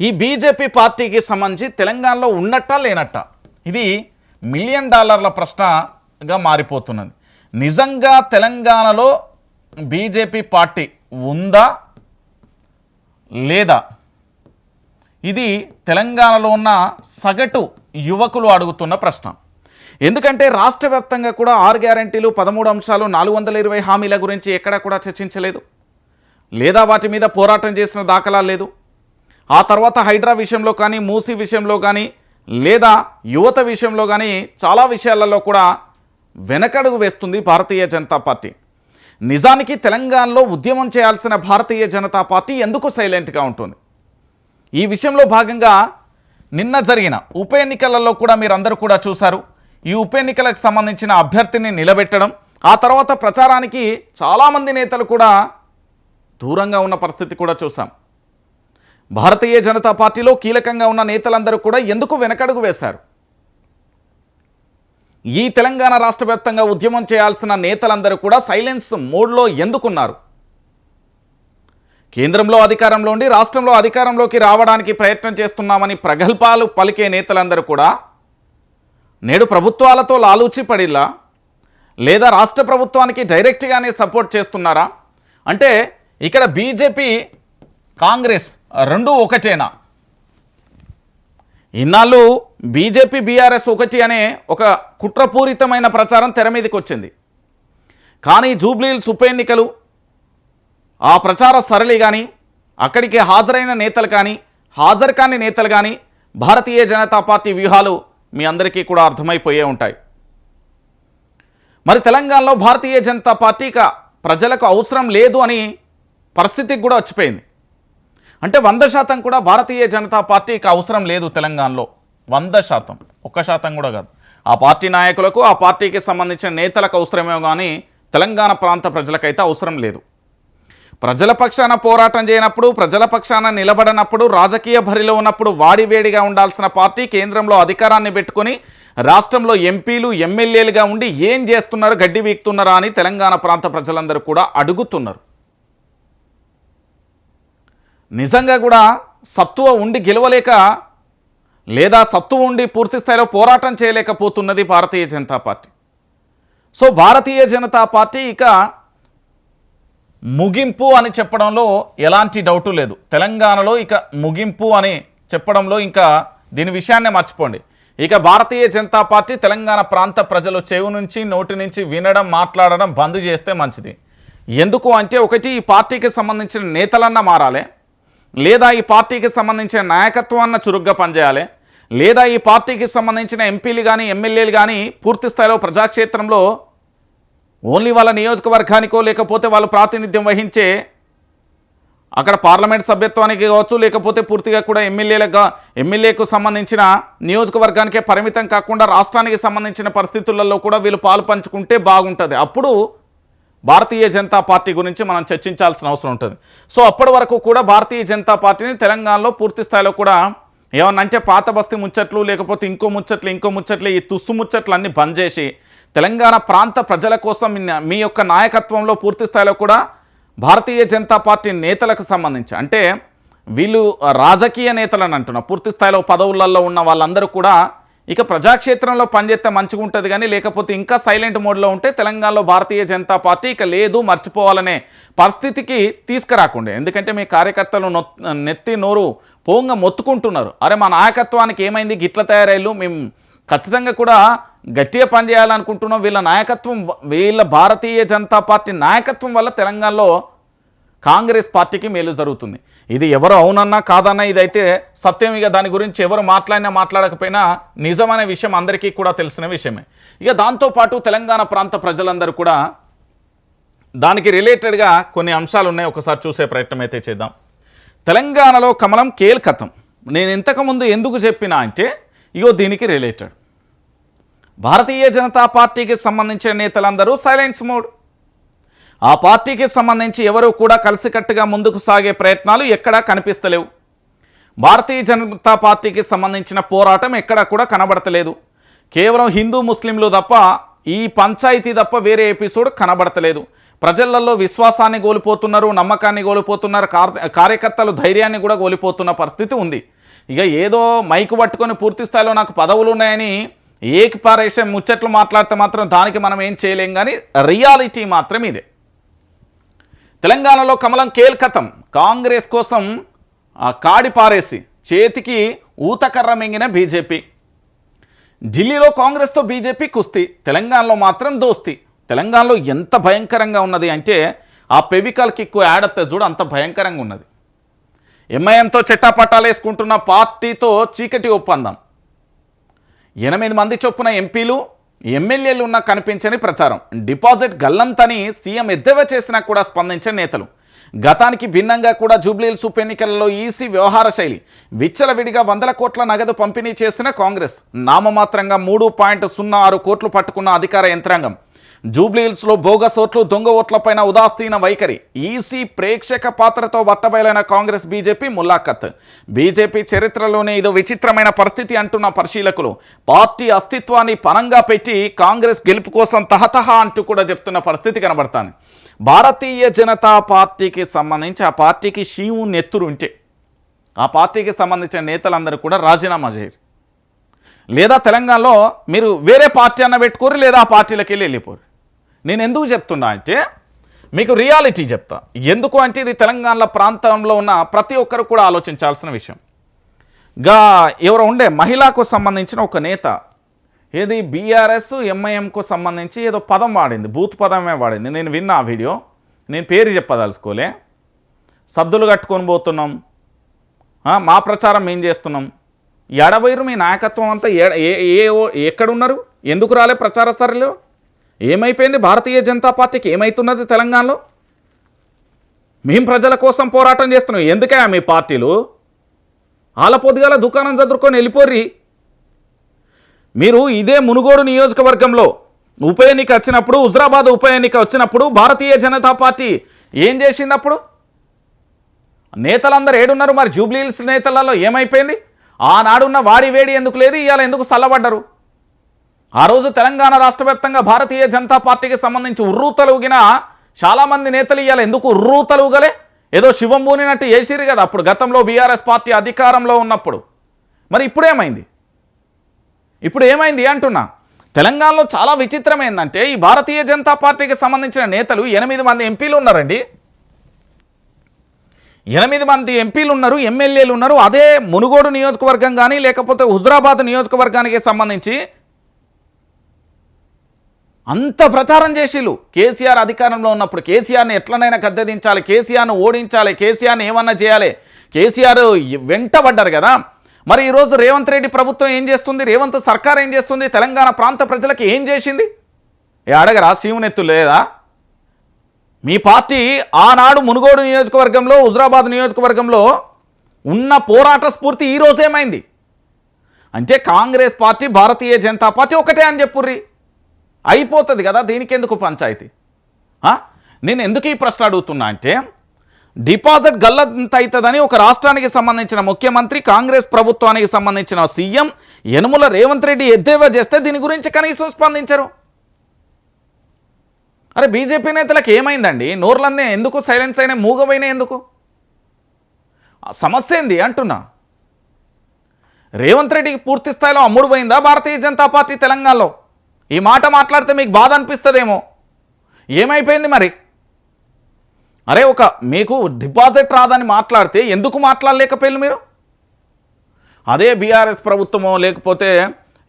ఈ బీజేపీ పార్టీకి సంబంధించి తెలంగాణలో ఉన్నట్టా లేనట్టా? ఇది మిలియన్ డాలర్ల ప్రశ్నగా మారిపోతున్నది. నిజంగా తెలంగాణలో బీజేపీ పార్టీ ఉందా? లేదా? ఇది తెలంగాణలో ఉన్న సగటు యువకులు అడుగుతున్న ప్రశ్న. ఎందుకంటే రాష్ట్ర వ్యాప్తంగా కూడా ఆరు గ్యారంటీలు పదమూడు అంశాలు నాలుగు వందల ఇరవై హామీల గురించి ఎక్కడా కూడా చర్చించలేదు. లేదా వాటి మీద పోరాటం చేసిన దాఖలా లేదు. ఆ తర్వాత హైడ్రా విషయంలో కానీ మూసీ విషయంలో కానీ లేదా యువత విషయంలో కానీ చాలా విషయాలలో కూడా వెనకడుగు వేస్తుంది భారతీయ జనతా పార్టీ. నిజానికి తెలంగాణలో ఉద్యమం చేయాల్సిన భారతీయ జనతా పార్టీ ఎందుకు సైలెంట్గా ఉంటుంది? ఈ విషయంలో భాగంగా నిన్న జరిగిన ఉప ఎన్నికలలో కూడా మీరందరూ కూడా చూశారు. ఈ ఉప ఎన్నికలకు సంబంధించిన అభ్యర్థిని నిలబెట్టడం ఆ తర్వాత ప్రచారానికి చాలామంది నేతలు కూడా దూరంగా ఉన్న పరిస్థితి కూడా చూసాం భారతీయ జనతా పార్టీలో కీలకంగా ఉన్న నేతలందరూ కూడా ఎందుకు వెనకడుగు వేశారు? ఈ తెలంగాణ రాష్ట్ర వ్యాప్తంగా ఉద్యమం చేయాల్సిన నేతలందరూ కూడా సైలెన్స్ మోడ్లో ఎందుకున్నారు? కేంద్రంలో అధికారంలో ఉండి రాష్ట్రంలో అధికారంలోకి రావడానికి ప్రయత్నం చేస్తున్నామని ప్రగల్భాలు పలికే నేతలందరూ కూడా నేడు ప్రభుత్వాలతో లాలూచి పడిలా లేదా రాష్ట్ర ప్రభుత్వానికి డైరెక్ట్గానే సపోర్ట్ చేస్తున్నారా? అంటే ఇక్కడ బీజేపీ కాంగ్రెస్ రెండు ఒకటేనా? ఇన్నాళ్ళు బీజేపీ బీఆర్ఎస్ ఒకటి అనే ఒక కుట్రపూరితమైన ప్రచారం తెర మీదకి వచ్చింది కానీ జూబ్లీహిల్స్ ఉప ఎన్నికలు ఆ ప్రచార సరళి కానీ అక్కడికి హాజరైన నేతలు కానీ హాజరు కాని నేతలు కానీ భారతీయ జనతా పార్టీ వ్యూహాలు మీ అందరికీ కూడా అర్థమైపోయే ఉంటాయి. మరి తెలంగాణలో భారతీయ జనతా పార్టీ ప్రజలకు అవసరం లేదు అని పరిస్థితికి కూడా వచ్చిపోయింది. అంటే వంద శాతం కూడా భారతీయ జనతా పార్టీకి అవసరం లేదు తెలంగాణలో. వంద శాతం. ఒక్క శాతం కూడా కాదు. ఆ పార్టీ నాయకులకు ఆ పార్టీకి సంబంధించిన నేతలకు అవసరమే కానీ తెలంగాణ ప్రాంత ప్రజలకైతే అవసరం లేదు. ప్రజల పక్షాన పోరాటం చేయనప్పుడు ప్రజల పక్షాన నిలబడనప్పుడు రాజకీయ భరిలో ఉన్నప్పుడు వాడివేడిగా ఉండాల్సిన పార్టీ కేంద్రంలో అధికారాన్ని పెట్టుకొని రాష్ట్రంలో ఎంపీలు ఎమ్మెల్యేలుగా ఉండి ఏం చేస్తున్నారు గడ్డి వీక్తున్నారా అని తెలంగాణ ప్రాంత ప్రజలందరూ కూడా అడుగుతున్నారు. నిజంగా కూడా సత్తువ ఉండి గెలవలేక లేదా సత్తువ ఉండి పూర్తి స్థాయిలో పోరాటం చేయలేకపోతున్నది Bharatiya Janata party. So Bharatiya Janata party ఇక ముగింపు అని చెప్పడంలో ఎలాంటి డౌటు లేదు. తెలంగాణలో ఇక ముగింపు అని చెప్పడంలో ఇంకా దీని విషయాన్నే మర్చిపోండి. ఇక భారతీయ జనతా పార్టీ తెలంగాణ ప్రాంత ప్రజలు చెవు నుంచి నోటి నుంచి వినడం మాట్లాడడం బంద్ చేస్తే మంచిది. ఎందుకు అంటే ఒకటి ఈ పార్టీకి సంబంధించిన నేతలన్నా మారాలి. లేదా ఈ పార్టీకి సంబంధించిన నాయకత్వాన్ని చురుగ్గా పనిచేయాలి లేదా ఈ పార్టీకి సంబంధించిన ఎంపీలు కానీ ఎమ్మెల్యేలు కానీ పూర్తి స్థాయిలో ప్రజాక్షేత్రంలో ఓన్లీ వాళ్ళ నియోజకవర్గానికో లేకపోతే వాళ్ళు ప్రాతినిధ్యం వహించే అక్కడ పార్లమెంట్ సభ్యత్వానికి కావచ్చు లేకపోతే పూర్తిగా కూడా ఎమ్మెల్యేలకు ఎమ్మెల్యేకు సంబంధించిన నియోజకవర్గానికే పరిమితం కాకుండా రాష్ట్రానికి సంబంధించిన పరిస్థితులలో కూడా వీళ్ళు పాలు పంచుకుంటే బాగుంటుంది. అప్పుడు భారతీయ జనతా పార్టీ గురించి మనం చర్చించాల్సిన అవసరం ఉంటుంది. సో అప్పటి వరకు కూడా భారతీయ జనతా పార్టీని తెలంగాణలో పూర్తి స్థాయిలో కూడా ఏమన్నా అంటే పాత బస్తీ ముచ్చట్లు లేకపోతే ఇంకో ముచ్చట్లు ఇంకో ముచ్చట్లు ఈ తుస్సు ముచ్చట్లు అన్నీ బంద్ చేసి తెలంగాణ ప్రాంత ప్రజల కోసం మీ- మీ యొక్క నాయకత్వంలో పూర్తి స్థాయిలో కూడా భారతీయ జనతా పార్టీ నేతలకు సంబంధించి అంటే వీళ్ళు రాజకీయ నేతలని అంటున్నా. పూర్తి స్థాయిలో పదవులలో ఉన్న వాళ్ళందరూ కూడా ఇక ప్రజాక్షేత్రంలో పనిచేస్తే మంచిగా ఉంటుంది కానీ లేకపోతే ఇంకా సైలెంట్ మోడ్లో ఉంటే తెలంగాణలో భారతీయ జనతా పార్టీ ఇక లేదు మర్చిపోవాలనే పరిస్థితికి తీసుకురాకుండే. ఎందుకంటే మీ కార్యకర్తలు నెత్తి నోరు పోంగా మొత్తుకుంటున్నారు. అరే మా నాయకత్వానికి ఏమైంది? గిట్ల తయారైలు మేము ఖచ్చితంగా కూడా గట్టిగా పనిచేయాలనుకుంటున్నాం వీళ్ళ నాయకత్వం వీళ్ళ భారతీయ జనతా పార్టీ నాయకత్వం వల్ల తెలంగాణలో కాంగ్రెస్ పార్టీకి మేలు జరుగుతుంది. ఇది ఎవరు అవునన్నా కాదన్నా ఇదైతే సత్యం. ఇక దాని గురించి ఎవరు మాట్లాడినా మాట్లాడకపోయినా నిజమనే విషయం అందరికీ కూడా తెలిసిన విషయమే. ఇక దాంతోపాటు తెలంగాణ ప్రాంత ప్రజలందరూ కూడా దానికి రిలేటెడ్గా కొన్ని అంశాలు ఉన్నాయి ఒకసారి చూసే ప్రయత్నం అయితే చేద్దాం. తెలంగాణలో కమలం కేల్కతం. నేను ఇంతకుముందు ఎందుకు చెప్పినా అంటే ఇగో దీనికి రిలేటెడ్. భారతీయ జనతా పార్టీకి సంబంధించిన నేతలందరూ సైలెన్స్ మోడ్. ఆ పార్టీకి సంబంధించి ఎవరు కూడా కలిసికట్టుగా ముందుకు సాగే ప్రయత్నాలు ఎక్కడా కనిపిస్తలేవు. భారతీయ జనతా పార్టీకి సంబంధించిన పోరాటం ఎక్కడా కూడా కనబడతలేదు. కేవలం హిందూ ముస్లింలు తప్ప ఈ పంచాయతీ తప్ప వేరే ఎపిసోడ్ కనబడతలేదు. ప్రజలలో విశ్వాసాన్ని కోల్పోతున్నారు నమ్మకాన్ని కోల్పోతున్నారు కార్యకర్తలు ధైర్యాన్ని కూడా కోల్పోతున్న పరిస్థితి ఉంది. ఇక ఏదో మైకు పట్టుకొని పూర్తి స్థాయిలో నాకు పదవులు ఉన్నాయని ఏకి పారేసే ముచ్చట్లు మాట్లాడితే మాత్రం దానికి మనం ఏం చేయలేం కానీ రియాలిటీ మాత్రం ఇదే. తెలంగాణలో కమలం కేల్కతం. కాంగ్రెస్ కోసం ఆ, కాడి పారేసి చేతికి ఊతకర్ర మింగిన బీజేపీ. ఢిల్లీలో కాంగ్రెస్తో బీజేపీ కుస్తీ తెలంగాణలో మాత్రం దోస్తీ. తెలంగాణలో ఎంత భయంకరంగా ఉన్నది అంటే ఆ పెవికల్ కిక్కు యాడ్ చూడు అంత భయంకరంగా ఉన్నది. ఎంఐఎంతో చెట్టాపట్టాలు వేసుకుంటున్న పార్టీతో చీకటి ఒప్పందం. ఎనిమిది మంది చొప్పున ఎంపీలు ఎమ్మెల్యేలు ఉన్నా కనిపించని ప్రచారం. డిపాజిట్ గల్లంతని సీఎం ఎద్దేవా చేసినా కూడా స్పందించే నేతలు. గతానికి భిన్నంగా కూడా జూబ్లీహిల్స్ ఉప ఎన్నికలలో ఈసీ వ్యవహార శైలి. విచ్చలవిడిగా వందల కోట్ల నగదు పంపిణీ చేసిన కాంగ్రెస్. నామమాత్రంగా మూడు పాయింట్ సున్నా ఆరు కోట్లు పట్టుకున్న అధికార యంత్రాంగం. జూబ్లీహిల్స్లో బోగస్ ఓట్లు దొంగ ఓట్లపైన ఉదాసీన వైఖరి. ఈసీ ప్రేక్షక పాత్రతో బట్టబయలైన కాంగ్రెస్ బీజేపీ ముల్లాఖత్. బీజేపీ చరిత్రలోనే ఇదో విచిత్రమైన పరిస్థితి అంటున్న పరిశీలకులు. పార్టీ అస్తిత్వాన్ని పనంగా పెట్టి కాంగ్రెస్ గెలుపు కోసం తహతహ అంటూ కూడా చెప్తున్న పరిస్థితి కనబడుతుంది. భారతీయ జనతా పార్టీకి సంబంధించి ఆ పార్టీకి షీవు నెత్తురు ఉంటే ఆ పార్టీకి సంబంధించిన నేతలందరూ కూడా రాజీనామా చేయరు లేదా తెలంగాణలో మీరు వేరే పార్టీ అన్న పెట్టుకోరు లేదా ఆ పార్టీలకు వెళ్ళి వెళ్ళిపోరు. నేను ఎందుకు చెప్తున్నా అంటే మీకు రియాలిటీ చెప్తా. ఎందుకు అంటే ఇది తెలంగాణ ప్రాంతంలో ఉన్న ప్రతి ఒక్కరు కూడా ఆలోచించాల్సిన విషయం. గా ఎవరు ఉండే మహిళకు సంబంధించిన ఒక నేత ఏది బీఆర్ఎస్ ఎంఐఎంకు సంబంధించి ఏదో పదం వాడింది బూత్ పదమే వాడింది. నేను విన్నా ఆ వీడియో నేను పేరు చెప్పదలుచుకోలే. సబ్దులు కట్టుకొని పోతున్నాం. మా ప్రచారం ఏం చేస్తున్నాం? ఎడబైరు మీ నాయకత్వం అంతా ఏ ఏ ఏ- ఓ- ఎక్కడున్నారు? ఎందుకు రాలే ప్రచార స్థాయిలో ఏమైపోయింది? భారతీయ జనతా పార్టీకి ఏమైతున్నది తెలంగాణలో? మేం ప్రజల కోసం పోరాటం చేస్తున్నాం. ఎందుకే మీ పార్టీలు? ఆల దుకాణం చదువుకొని వెళ్ళిపోర్రి. మీరు ఇదే మునుగోడు నియోజకవర్గంలో ఉప ఎన్నిక వచ్చినప్పుడు హుజరాబాద్ ఉప ఎన్నిక వచ్చినప్పుడు భారతీయ జనతా పార్టీ ఏం చేసింది అప్పుడు నేతలందరూ ఏడున్నారు మరి జూబ్లీహిల్స్ నేతలలో ఏమైపోయింది? ఆనాడున్న వాడి వేడి ఎందుకు లేదు? ఇవాళ ఎందుకు చల్లబడ్డరు ఆ రోజు తెలంగాణ రాష్ట్ర వ్యాప్తంగా భారతీయ జనతా పార్టీకి సంబంధించి ఉర్రూతలుగిన చాలామంది నేతలు ఇవ్వాలి ఎందుకు ఉర్రూతలుగలే? ఏదో శివం పూనినట్టు వేసిరు కదా అప్పుడు. గతంలో బీఆర్ఎస్ పార్టీ అధికారంలో ఉన్నప్పుడు. మరి ఇప్పుడేమైంది? ఇప్పుడు ఏమైంది అంటున్నా. తెలంగాణలో చాలా విచిత్రమైందంటే ఈ భారతీయ జనతా పార్టీకి సంబంధించిన నేతలు ఎనిమిది మంది ఎంపీలు ఉన్నారండి. ఎనిమిది మంది ఎంపీలు ఉన్నారు ఎమ్మెల్యేలు ఉన్నారు. అదే మునుగోడు నియోజకవర్గం కానీ లేకపోతే హుజరాబాద్ నియోజకవర్గానికి సంబంధించి అంత ప్రచారం చేసిళ్ళు. కేసీఆర్ అధికారంలో ఉన్నప్పుడు కేసీఆర్ని ఎట్లనైనా గద్దెదించాలి కేసీఆర్ను ఓడించాలి కేసీఆర్ని ఏమన్నా చేయాలి. కేసీఆర్ వెంటబడ్డారు కదా. మరి ఈరోజు రేవంత్ రెడ్డి ప్రభుత్వం ఏం చేస్తుంది? రేవంత్ సర్కార్ ఏం చేస్తుంది? తెలంగాణ ప్రాంత ప్రజలకు ఏం చేసింది? ఏ అడగరా? శివునెత్తు లేదా? మీ పార్టీ ఆనాడు మునుగోడు నియోజకవర్గంలో హుజరాబాద్ నియోజకవర్గంలో ఉన్న పోరాట స్ఫూర్తి ఈరోజేమైంది ఏమైంది? అంటే Congress party Bharatiya Janata party ఒకటే అని చెప్పుర్రి. అయిపోతుంది కదా దీనికి ఎందుకు పంచాయతీ నేను ఎందుకు ఈ ప్రశ్న అడుగుతున్నా అంటే డిపాజిట్ గల్లంత అవుతుందని ఒక రాష్ట్రానికి సంబంధించిన ముఖ్యమంత్రి కాంగ్రెస్ ప్రభుత్వానికి సంబంధించిన సీఎం యనుమల రేవంత్ రెడ్డి ఎద్దేవా చేస్తే దీని గురించి కనీసం స్పందించరు. అరే బీజేపీ నేతలకు ఏమైందండి? నోర్లన్నీ ఎందుకు సైలెన్స్ అయినా మూగపోయినా ఎందుకు? సమస్య ఏంది అంటున్నా? రేవంత్ రెడ్డికి పూర్తి స్థాయిలో అమ్ముడు పోయిందా భారతీయ జనతా పార్టీ తెలంగాణలో? ఈ మాట మాట్లాడితే మీకు బాధ అనిపిస్తుందేమో. ఏమైపోయింది మరి? అరే ఒక మీకు డిపాజిట్ రాదని మాట్లాడితే ఎందుకు మాట్లాడలేకపోయారు మీరు? అదే బీఆర్ఎస్ ప్రభుత్వమో లేకపోతే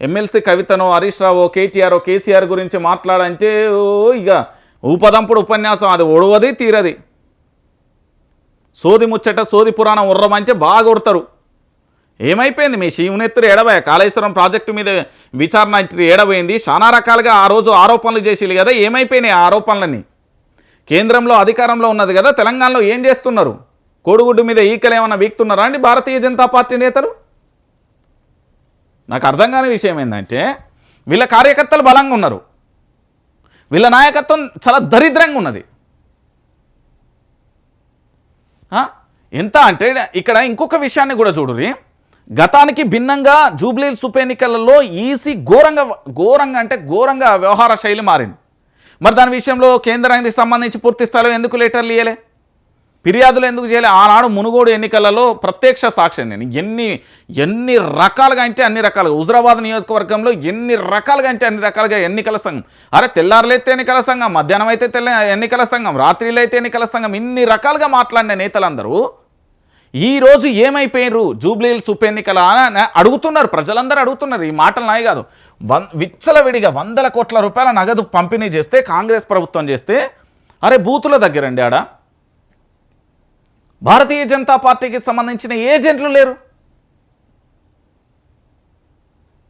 ఎమ్మెల్సీ కవితనో హరీష్ రావో కేటీఆర్ కేసీఆర్ గురించి మాట్లాడంటే ఓ ఇక ఊపదంపుడు ఉపన్యాసం అది ఒడవది తీరది. సోది ముచ్చట సోది పురాణం ఉర్రమంటే బాగా ఉడతారు ఏమైపోయింది? మీ శివునెత్తురు ఎడబోయ కాళేశ్వరం ప్రాజెక్టు మీద విచారణ ఏడబోయింది చాలా రకాలుగా ఆ రోజు ఆరోపణలు చేసేది కదా ఏమైపోయినాయి ఆ కేంద్రంలో అధికారంలో ఉన్నది కదా తెలంగాణలో ఏం చేస్తున్నారు? కోడిగుడ్డు మీద ఈకలు ఏమైనా వీక్తున్నారా అండి భారతీయ జనతా పార్టీ నేతలు? నాకు అర్థం కాని విషయం ఏంటంటే వీళ్ళ కార్యకర్తలు బలంగా ఉన్నారు. వీళ్ళ నాయకత్వం చాలా దరిద్రంగా ఉన్నది. ఎంత అంటే ఇక్కడ ఇంకొక విషయాన్ని కూడా చూడురి గతానికి భిన్నంగా జూబ్లీహిల్స్ ఉప ఎన్నికలలో ఈసీ ఘోరంగా ఘోరంగా అంటే ఘోరంగా వ్యవహార శైలి మారింది. మరి దాని విషయంలో కేంద్రానికి సంబంధించి పూర్తి స్థాయిలో ఎందుకు లెటర్లు ఇయ్యలే? ఫిర్యాదులు ఎందుకు చేయలే? ఆనాడు మునుగోడు ఎన్నికలలో ప్రత్యక్ష సాక్షి నేను. ఎన్ని ఎన్ని రకాలుగా అంటే అన్ని రకాలుగా. హుజరాబాద్ నియోజకవర్గంలో ఎన్ని రకాలుగా అంటే అన్ని రకాలుగా ఎన్నికల సంఘం. అరే తెల్లారులైతే ఎన్నికల సంఘం మధ్యాహ్నం అయితే తెల్ల ఎన్నికల సంఘం రాత్రిలో అయితే ఎన్నికల సంఘం. ఇన్ని రకాలుగా మాట్లాడిన నేతలందరూ ఈరోజు ఏమైపోయినరు జూబ్లీహిల్స్ ఉప ఎన్నికల అడుగుతున్నారు. ప్రజలందరూ అడుగుతున్నారు. ఈ మాటలు నాయి కాదు. వన్ విచ్చలవిడిగా వందల కోట్ల రూపాయల నగదు పంపిణీ చేస్తే కాంగ్రెస్ ప్రభుత్వం చేస్తే అరే బూతుల దగ్గరండి ఆడ. భారతీయ జనతా పార్టీకి సంబంధించిన ఏజెంట్లు లేరు.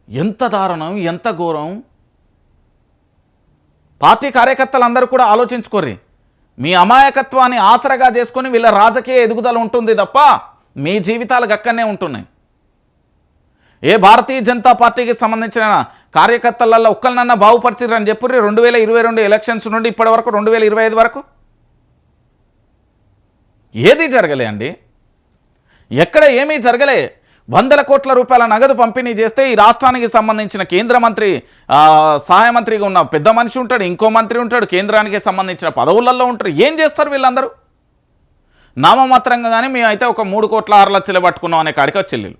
ఎంత దారుణం ఎంత ఘోరం. పార్టీ కార్యకర్తలందరూ కూడా ఆలోచించుకోర్రీ. మీ అమాయకత్వాన్ని ఆసరగా చేసుకొని వీళ్ళ రాజకీయ ఎదుగుదల ఉంటుంది తప్ప మీ జీవితాలు గక్కనే ఉంటున్నాయి. ఏ భారతీయ జనతా పార్టీకి సంబంధించిన కార్యకర్తలలో ఒక్కరినన్నా బాగుపరిచిరని చెప్పుర్రి రెండు వేల ఇరవై రెండు ఎలక్షన్స్ నుండి ఇప్పటి వరకు రెండు వేల ఇరవై ఐదు వరకు? ఏది జరగలే అండి? ఎక్కడ ఏమీ జరగలే. వందల కోట్ల రూపాయల నగదు పంపిణీ చేస్తే ఈ రాష్ట్రానికి సంబంధించిన కేంద్ర మంత్రి సహాయ మంత్రిగా ఉన్న పెద్ద మనిషి ఉంటాడు ఇంకో మంత్రి ఉంటాడు కేంద్రానికి సంబంధించిన పదవులలో ఉంటారు. ఏం చేస్తారు వీళ్ళందరూ? నామమాత్రంగా కానీ మేమైతే ఒక మూడు కోట్ల ఆరు లక్షలు పట్టుకున్నాం అనే కాడికి చెల్లెలు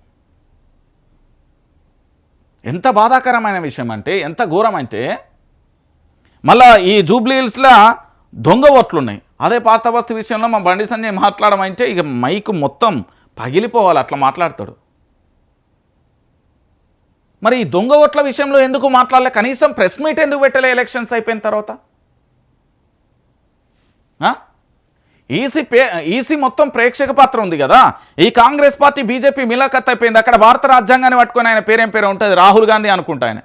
ఎంత బాధాకరమైన విషయం అంటే ఎంత ఘోరం అంటే మళ్ళా ఈ జూబ్లీహిల్స్లో దొంగ ఓట్లున్నాయి అదే పాత బస్తీ విషయంలో మా బండి సంజయ్ మాట్లాడమంటే ఇక మైక్ మొత్తం పగిలిపోవాలి అట్లా మాట్లాడతాడు. మరి ఈ దొంగ ఓట్ల విషయంలో ఎందుకు మాట్లాడలే? కనీసం ప్రెస్ మీట్ ఎందుకు పెట్టలే ఎలక్షన్స్ అయిపోయిన తర్వాత? ఈసీ పే ఈసీ మొత్తం ప్రేక్షక పాత్ర ఉంది కదా? ఈ కాంగ్రెస్ పార్టీ బీజేపీ మిలాఖత్ అయిపోయింది. అక్కడ భారత రాజ్యాంగాన్ని పట్టుకొని ఆయన పేరేం పేరు ఉంటుంది? రాహుల్ గాంధీ అనుకుంటా ఆయన.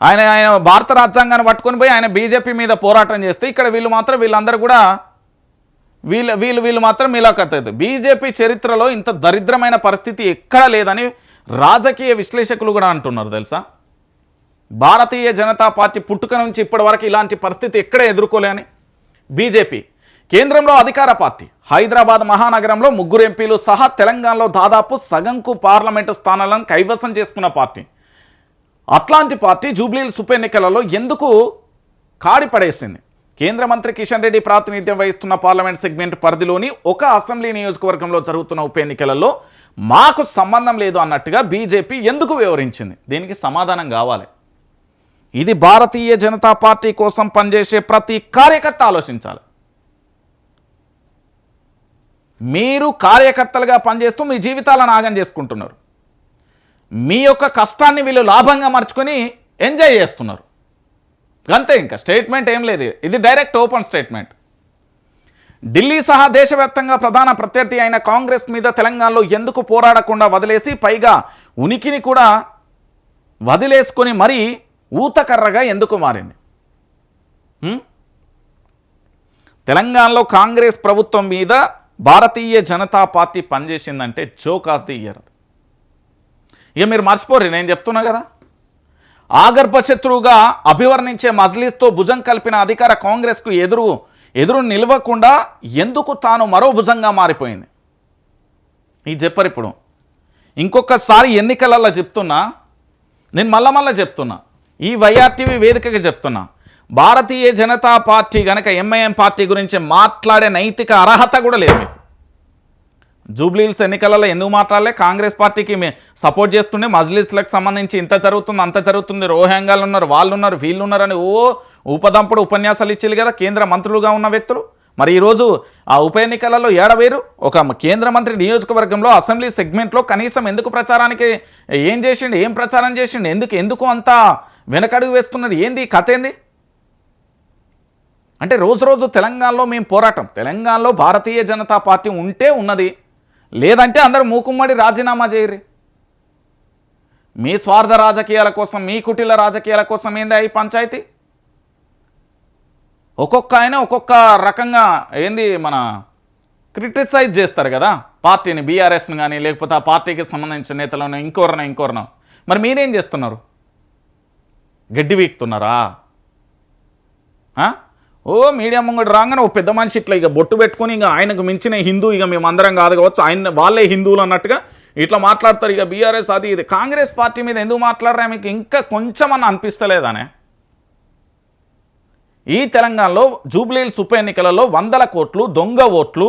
ఆయన ఆయన భారత రాజ్యాంగాన్ని పట్టుకొని పోయి ఆయన బీజేపీ మీద పోరాటం చేస్తే ఇక్కడ వీళ్ళు మాత్రం వీళ్ళందరూ కూడా వీళ్ళు వీళ్ళు వీళ్ళు మాత్రం ఇలా కట్టదు బీజేపీ చరిత్రలో ఇంత దరిద్రమైన పరిస్థితి ఎక్కడా లేదని రాజకీయ విశ్లేషకులు కూడా అంటున్నారు తెలుసా? భారతీయ జనతా పార్టీ పుట్టుక నుంచి ఇప్పటి వరకు ఇలాంటి పరిస్థితి ఎక్కడ ఎదుర్కోలేని బీజేపీ. కేంద్రంలో అధికార పార్టీ హైదరాబాద్ మహానగరంలో ముగ్గురు ఎంపీలు సహా తెలంగాణలో దాదాపు సగంకు పార్లమెంటు స్థానాలను కైవసం చేసుకున్న పార్టీ. అట్లాంటి పార్టీ జూబ్లీహిల్స్ ఉప ఎన్నికలలో ఎందుకు కాడిపడేసింది కేంద్ర మంత్రి కిషన్ రెడ్డి ప్రాతినిధ్యం వహిస్తున్న పార్లమెంట్ సెగ్మెంట్ పరిధిలోని ఒక అసెంబ్లీ నియోజకవర్గంలో జరుగుతున్న ఉప ఎన్నికలలో మాకు సంబంధం లేదు అన్నట్టుగా బీజేపీ ఎందుకు వివరించింది? దీనికి సమాధానం కావాలి. ఇది భారతీయ జనతా పార్టీ కోసం పనిచేసే ప్రతి కార్యకర్త ఆలోచించాలి. మీరు కార్యకర్తలుగా పనిచేస్తూ మీ జీవితాలను ఆగం చేసుకుంటున్నారు. మీ యొక్క కష్టాన్ని వీళ్ళు లాభంగా మర్చుకొని ఎంజాయ్ చేస్తున్నారు. అంతే ఇంకా. స్టేట్మెంట్ ఏం లేదు. ఇది డైరెక్ట్ ఓపెన్ స్టేట్మెంట్ ఢిల్లీ సహా దేశవ్యాప్తంగా ప్రధాన ప్రత్యర్థి అయిన కాంగ్రెస్ మీద తెలంగాణలో ఎందుకు పోరాడకుండా వదిలేసి పైగా ఉనికిని కూడా వదిలేసుకొని మరీ ఊతకర్రగా ఎందుకు మారింది? తెలంగాణలో కాంగ్రెస్ ప్రభుత్వం మీద భారతీయ జనతా పార్టీ పనిచేసిందంటే జోక్ ఆఫ్ ది ఇయర్ ఇక మీరు మర్చిపోరు నేను చెప్తున్నా కదా. ఆగర్భశత్రువుగా అభివర్ణించే మజ్లీస్తో భుజం కలిపిన అధికార కాంగ్రెస్కు ఎదురు ఎదురు నిలవకుండా ఎందుకు తాను మరో భుజంగా మారిపోయింది? ఈ చెప్పరు ఇప్పుడు. ఇంకొకసారి ఎన్నికలలో చెప్తున్నా నేను మళ్ళా మళ్ళా చెప్తున్నా. ఈ వైఆర్టీవీ వేదికగా చెప్తున్నా. భారతీయ జనతా పార్టీ గనక ఎంఐఎం పార్టీ గురించి మాట్లాడే నైతిక అర్హత కూడా లేదు మీకు. జూబ్లీహిల్స్ ఎన్నికలలో ఎందుకు మాట్లాడలే? కాంగ్రెస్ పార్టీకి సపోర్ట్ చేస్తుండే మజ్లిస్లకు సంబంధించి ఇంత జరుగుతుంది అంత జరుగుతుంది రోహింగాలు ఉన్నారు వాళ్ళు ఉన్నారు వీళ్ళు ఉన్నారని ఓ ఉపదంపుడు ఉపన్యాసాలు ఇచ్చేది కదా కేంద్ర మంత్రులుగా ఉన్న వ్యక్తులు. మరి ఈరోజు ఆ ఉప ఎన్నికలలో ఏడవేరు? ఒక కేంద్ర మంత్రి నియోజకవర్గంలో అసెంబ్లీ సెగ్మెంట్లో కనీసం ఎందుకు ప్రచారానికి ఏం చేసిండు ఏం ప్రచారం చేసిండు ఎందుకు ఎందుకు అంత వెనకడుగు వేస్తున్నారు? ఏంది కథ ఏంది? అంటే రోజు రోజు తెలంగాణలో మేము పోరాటం తెలంగాణలో భారతీయ జనతా పార్టీ ఉంటే ఉన్నది. లేదంటే అందరూ మూకుమ్మడి రాజీనామా చేయరు. మీ స్వార్థ రాజకీయాల కోసం మీ కుటిల రాజకీయాల కోసం ఏంది ఈ పంచాయతీ? ఒక్కొక్క ఆయన ఒక్కొక్క రకంగా ఏంది మన క్రిటిసైజ్ చేస్తారు కదా. పార్టీని బీఆర్ఎస్ను కానీ లేకపోతే ఆ పార్టీకి సంబంధించిన నేతలను ఇంకోరన ఇంకోరన. మరి మీరేం చేస్తున్నారు? గడ్డి వీక్తున్నారా? ఓ మీడియా ముంగడు రాగానే ఓ పెద్ద మనిషి ఇట్లా ఇక బొట్టు పెట్టుకుని ఇక ఆయనకు మించిన హిందూ ఇక మేమందరం కాదు కావచ్చు ఆయన వాళ్ళే హిందువులు అన్నట్టుగా ఇట్లా మాట్లాడతారు ఇక బీఆర్ఎస్ అది ఇది. కాంగ్రెస్ పార్టీ మీద ఎందుకు మాట్లాడరా మీకు? ఇంకా కొంచెం అన్న అనిపిస్తలేదానే? ఈ తెలంగాణలో జూబ్లీహిల్స్ ఉప ఎన్నికలలో వందల కోట్లు దొంగ ఓట్లు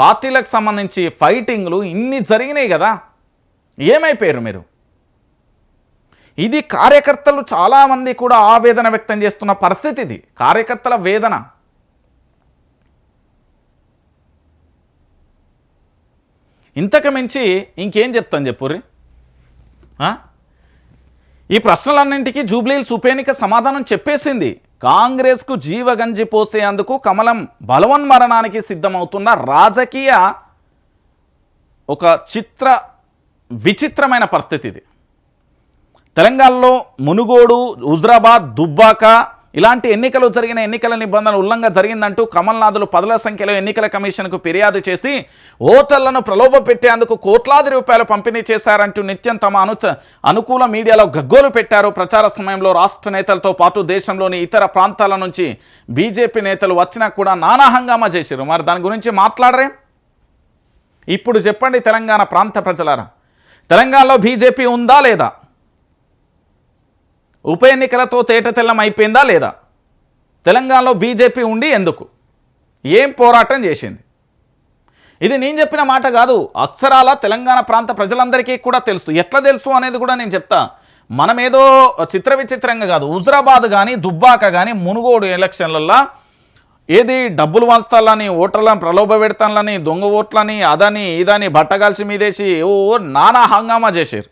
పార్టీలకు సంబంధించి ఫైటింగ్లు ఇన్ని జరిగినాయి కదా. ఏమైపోయారు మీరు? ఇది కార్యకర్తలు చాలామంది కూడా ఆవేదన వ్యక్తం చేస్తున్న పరిస్థితి ఇది. కార్యకర్తల వేదన. ఇంతకు మించి ఇంకేం చెప్తాను చెప్పుర్రి ఈ ప్రశ్నలన్నింటికీ జూబ్లీల్ సుపేనిక సమాధానం చెప్పేసింది. కాంగ్రెస్కు జీవగంజి పోసేందుకు కమలం బలవన్మరణానికి సిద్ధమవుతున్న రాజకీయ ఒక చిత్ర విచిత్రమైన పరిస్థితి ఇది. తెలంగాణలో మునుగోడు హుజరాబాద్ దుబ్బాక ఇలాంటి ఎన్నికలు జరిగిన ఎన్నికల నిబంధనలు ఉల్లంఘన జరిగిందంటూ కమల్నాథులు పదుల సంఖ్యలో ఎన్నికల కమిషన్కు ఫిర్యాదు చేసి ఓటర్లను ప్రలోభ పెట్టేందుకు కోట్లాది రూపాయలు పంపిణీ చేశారంటూ నిత్యం తమ అను అనుకూల మీడియాలో గగ్గోలు పెట్టారు. ప్రచార సమయంలో రాష్ట్ర నేతలతో పాటు దేశంలోని ఇతర ప్రాంతాల నుంచి బీజేపీ నేతలు వచ్చినా కూడా నానా హంగామా చేశారు. మరి దాని గురించి మాట్లాడరే. ఇప్పుడు చెప్పండి తెలంగాణ ప్రాంత ప్రజలారా. తెలంగాణలో బీజేపీ ఉందా లేదా? ఉప ఎన్నికలతో తేటతెల్లం అయిపోయిందా లేదా? తెలంగాణలో బీజేపీ ఉండి ఎందుకు? ఏం పోరాటం చేసింది? ఇది నేను చెప్పిన మాట కాదు. అక్షరాల తెలంగాణ ప్రాంత ప్రజలందరికీ కూడా తెలుసు. ఎట్లా తెలుసు అనేది కూడా నేను చెప్తా. మనమేదో చిత్ర విచిత్రంగా కాదు. హుజరాబాద్ కానీ దుబ్బాక కానీ మునుగోడు ఎలక్షన్లల్లో ఏది డబ్బులు వంచుతాలని ఓటర్లను ప్రలోభ పెడతాలని దొంగ ఓట్లని అదని ఇదని బట్టగాల్సి మీదేసి ఓ నానా హంగామా చేశారు.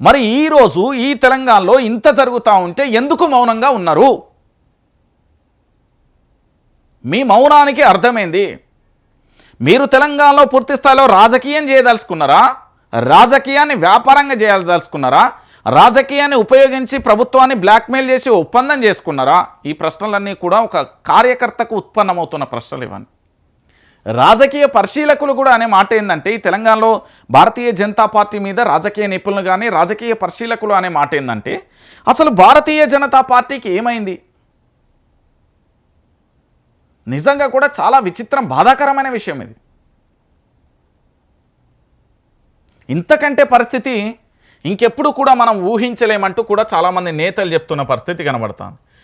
మరి ఈరోజు ఈ తెలంగాణలో ఇంత జరుగుతూ ఉంటే ఎందుకు మౌనంగా ఉన్నారు? మీ మౌనానికి అర్థమైంది. మీరు తెలంగాణలో పూర్తి స్థాయిలో రాజకీయం చేయదలుచుకున్నారా? రాజకీయాన్ని వ్యాపారంగా చేయదలుచుకున్నారా? రాజకీయాన్ని ఉపయోగించి ప్రభుత్వాన్ని బ్లాక్మెయిల్ చేసి ఒప్పందం చేసుకున్నారా? ఈ ప్రశ్నలన్నీ కూడా ఒక కార్యకర్తకు ఉత్పన్నమవుతున్న ప్రశ్నలు ఇవన్నీ. రాజకీయ పరిశీలకులు కూడా అనే మాట ఏంటంటే ఈ తెలంగాణలో భారతీయ జనతా పార్టీ మీద రాజకీయ నిపుణులు కానీ రాజకీయ పరిశీలకులు అనే మాట ఏంటంటే అసలు భారతీయ జనతా పార్టీకి ఏమైంది? నిజంగా కూడా చాలా విచిత్రం బాధాకరమైన విషయం ఇది. ఇంతకంటే పరిస్థితి ఇంకెప్పుడు కూడా మనం ఊహించలేమంటూ కూడా చాలామంది నేతలు చెప్తున్న పరిస్థితి కనబడుతుంది.